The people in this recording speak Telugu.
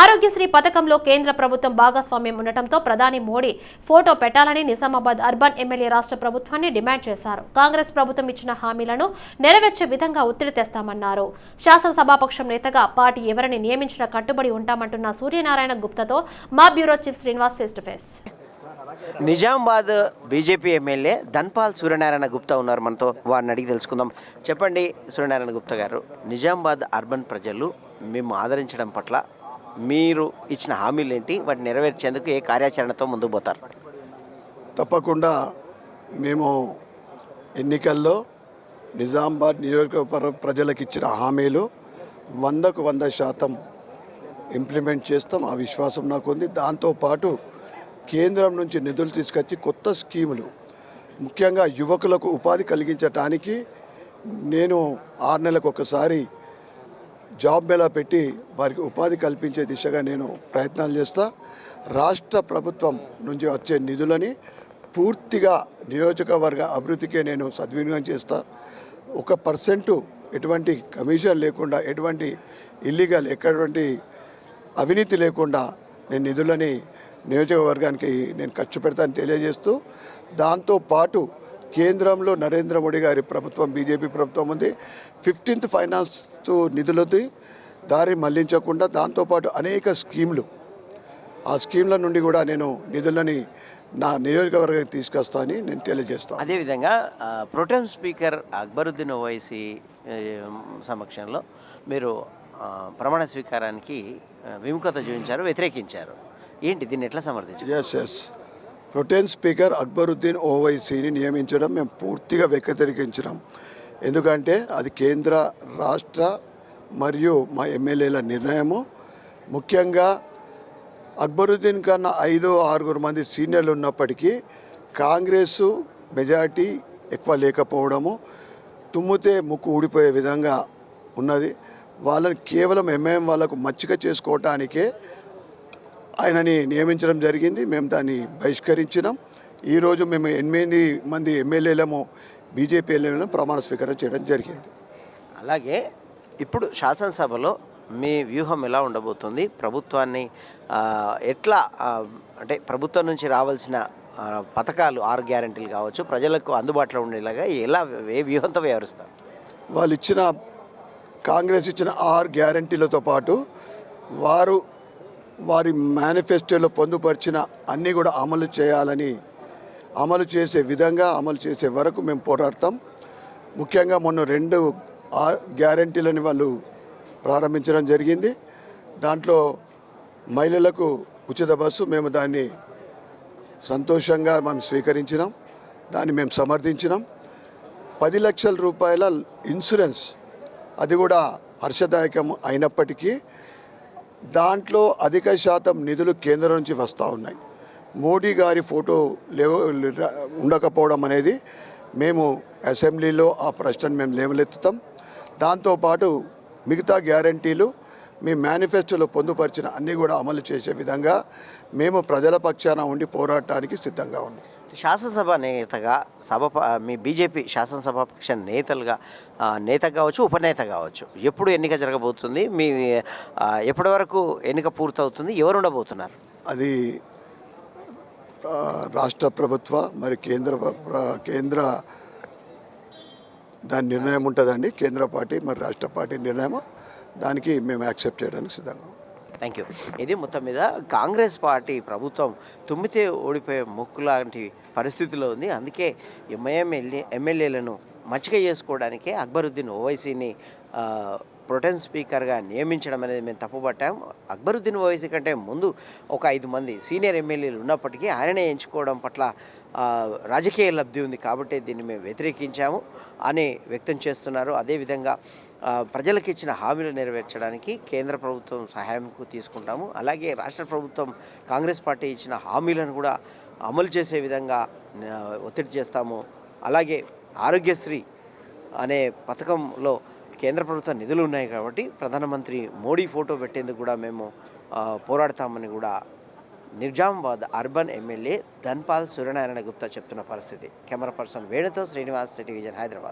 ఆరోగ్యశ్రీ పథకంలో కేంద్ర ప్రభుత్వం భాగస్వామ్యం ఉండటంతో ప్రధాని మోడీ ఫోటో పెట్టాలని నిజామాబాద్ అర్బన్ ఎమ్మెల్యే రాష్ట్ర ప్రభుత్వాన్ని డిమాండ్ చేశారు. కాంగ్రెస్ ప్రభుత్వం ఇచ్చిన హామీలను నెరవేర్చే విధంగా ఒత్తిడి తెస్తామన్నారు. శాసనసభాపక్షం నేతగా పార్టీ ఎవరిని నియమించిన కట్టుబడి ఉంటామంటున్న సూర్యనారాయణ గుప్తాతో మా bureau chief Srinivas face to face. Nizamabad BJP MLA Dhanpal Suryanarayana Gupta ఉన్నారు మనతో. వారిని అడిగి తెలుసుకుందాం. చెప్పండి సూర్యనారాయణ గుప్తా గారు నిజామాబాద్ అర్బన్ ప్రజలు మేము ఆదరించడం పట్ల మీరు ఇచ్చిన హామీలు ఏంటి వాటిని నెరవేర్చేందుకు ఏ కార్యాచరణతో ముందుకు పోతారు? తప్పకుండా మేము ఎన్నికల్లో నిజామాబాద్ నియోజకవర్గ ప్రజలకు ఇచ్చిన హామీలు వందకు వంద శాతం ఇంప్లిమెంట్ చేస్తాం. ఆ విశ్వాసం నాకు ఉంది. దాంతోపాటు కేంద్రం నుంచి నిధులు తీసుకొచ్చి కొత్త స్కీములు ముఖ్యంగా యువకులకు ఉపాధి కలిగించటానికి నేను ఆరు నెలలకు ఒకసారి జాబ్ మేళా పెట్టి వారికి ఉపాధి కల్పించే దిశగా నేను ప్రయత్నాలు చేస్తా. రాష్ట్ర ప్రభుత్వం నుంచి వచ్చే నిధులని పూర్తిగా నియోజకవర్గ అభివృద్ధికే నేను సద్వినియోగం చేస్తా. ఒక పర్సెంటు ఎటువంటి కమిషన్ లేకుండా ఎటువంటి ఇల్లీగల్ ఎటువంటి అవినీతి లేకుండా నేను నిధులని నియోజకవర్గానికి నేను ఖర్చు పెడతానని తెలియజేస్తూ దాంతోపాటు కేంద్రంలో నరేంద్ర మోడీ గారి ప్రభుత్వం బీజేపీ ప్రభుత్వం ఉంది. ఫిఫ్టీన్త్ ఫైనాన్స్ నిధులది దారి మళ్ళించకుండా దాంతోపాటు అనేక స్కీమ్లు. ఆ స్కీమ్ల నుండి కూడా నేను నిధులని నా నియోజకవర్గానికి తీసుకొస్తానని నేను తెలియజేస్తాను అదేవిధంగా ప్రోటెం స్పీకర్ అక్బరుద్దీన్ ఓవైసీ సమక్షంలో మీరు ప్రమాణ స్వీకారానికి విముఖత చూపించారు వ్యతిరేకించారు. ఏంటి? దీన్ని ఎట్లా సమర్థించారు? Yes yes protem speaker Akbaruddin ఓవైసీని నియమించడం మేము పూర్తిగా వ్యతిరేకించినాం ఎందుకంటే అది కేంద్ర రాష్ట్ర మరియు మా ఎమ్మెల్యేల నిర్ణయము. ముఖ్యంగా అక్బరుద్దీన్ కన్నా ఐదు ఆరుగురు మంది సీనియర్లు ఉన్నప్పటికీ కాంగ్రెస్ మెజారిటీ ఎక్కువ లేకపోవడము తుమ్మితే ముక్కు ఊడిపోయే విధంగా ఉన్నది. వాళ్ళని కేవలం ఎంఐఎం వాళ్ళకు మచ్చిక చేసుకోవటానికే ఆయనని నియమించడం జరిగింది. మేము దాన్ని బహిష్కరించినాం. ఈరోజు మేము ఎనిమిది మంది ఎమ్మెల్యేలము బీజేపీ ఎమ్మెల్యేలను ప్రమాణ స్వీకారం చేయడం జరిగింది. అలాగే ఇప్పుడు శాసనసభలో మీ వ్యూహం ఎలా ఉండబోతుంది? ప్రభుత్వాన్ని ఎట్లా అంటే ప్రభుత్వం నుంచి రావాల్సిన పథకాలు ఆరు గ్యారంటీలు కావచ్చు ప్రజలకు అందుబాటులో ఉండేలాగా ఎలా ఏ వ్యూహంతో వ్యవహరిస్తారు? వాళ్ళు ఇచ్చిన కాంగ్రెస్ ఇచ్చిన ఆరు గ్యారంటీలతో పాటు వారు వారి మేనిఫెస్టోలో పొందుపరిచిన అన్నీ కూడా అమలు చేయాలని అమలు చేసే విధంగా అమలు చేసే వరకు మేము పోరాడతాం. ముఖ్యంగా మొన్న రెండు గ్యారంటీలని వాళ్ళు ప్రారంభించడం జరిగింది. దాంట్లో మహిళలకు ఉచిత బస్సు మేము దాన్ని సంతోషంగా మేము స్వీకరించినాం. దాన్ని మేము సమర్థించినాం. పది లక్షల రూపాయల ఇన్సూరెన్స్ అది కూడా హర్షదాయకం అయినప్పటికీ దాంట్లో అధిక శాతం నిధులు కేంద్రం నుంచి వస్తూ ఉన్నాయి. మోడీ గారి ఫోటో లేవ ఉండకపోవడం అనేది మేము అసెంబ్లీలో ఆ ప్రశ్నను మేము లేవలెత్తుతాం దాంతోపాటు మిగతా గ్యారంటీలు మీ మేనిఫెస్టోలో పొందుపరిచిన అన్నీ కూడా అమలు చేసే విధంగా మేము ప్రజల పక్షాన ఉండి పోరాటానికి సిద్ధంగా ఉన్నాం. శాసనసభ నేతగా సభ మీ బీజేపీ శాసనసభాపక్ష నేతలుగా నేత కావచ్చు ఉపనేత కావచ్చు ఎప్పుడు ఎన్నిక జరగబోతుంది మీ ఎప్పటి వరకు ఎన్నిక పూర్తవుతుంది ఎవరు ఉండబోతున్నారు? అది రాష్ట్ర ప్రభుత్వ మరి కేంద్ర కేంద్ర దాని నిర్ణయం ఉంటుందండి కేంద్ర పార్టీ మరి రాష్ట్ర పార్టీ నిర్ణయం దానికి మేము యాక్సెప్ట్ చేయడానికి సిద్ధంగా థ్యాంక్ యూ ఇది మొత్తం మీద కాంగ్రెస్ పార్టీ ప్రభుత్వం తుమ్మితే ఓడిపోయే మొక్కు లాంటి పరిస్థితిలో ఉంది. అందుకే ఎంఐఎం ఎమ్మెల్యేలను మచ్చిక చేసుకోవడానికే అక్బరుద్దీన్ ఓవైసీని ప్రొటెన్ స్పీకర్గా నియమించడం అనేది మేము తప్పుపట్టాం. అక్బరుద్దీన్ ఓవైసీ కంటే ముందు ఒక ఐదు మంది సీనియర్ ఎమ్మెల్యేలు ఉన్నప్పటికీ ఆయననే ఎంచుకోవడం పట్ల రాజకీయ లబ్ధి ఉంది కాబట్టి దీన్ని మేము వ్యతిరేకించాము అని వ్యక్తం చేస్తున్నారు. అదేవిధంగా ప్రజలకు ఇచ్చిన హామీలు నెరవేర్చడానికి కేంద్ర ప్రభుత్వం సహాయం తీసుకుంటాము. అలాగే రాష్ట్ర ప్రభుత్వం కాంగ్రెస్ పార్టీ ఇచ్చిన హామీలను కూడా అమలు చేసే విధంగా ఒత్తిడి చేస్తాము. అలాగే ఆరోగ్యశ్రీ అనే పథకంలో కేంద్ర ప్రభుత్వ నిధులు ఉన్నాయి కాబట్టి ప్రధానమంత్రి మోడీ ఫోటో పెట్టేందుకు కూడా మేము పోరాడతామని కూడా నిజామాబాద్ అర్బన్ ఎమ్మెల్యే ధన్పాల్ సూర్యనారాయణ గుప్తా చెప్తున్న పరిస్థితి. కెమెరా పర్సన్ వేణుతో శ్రీనివాస్ సిటీ విజన్ హైదరాబాద్.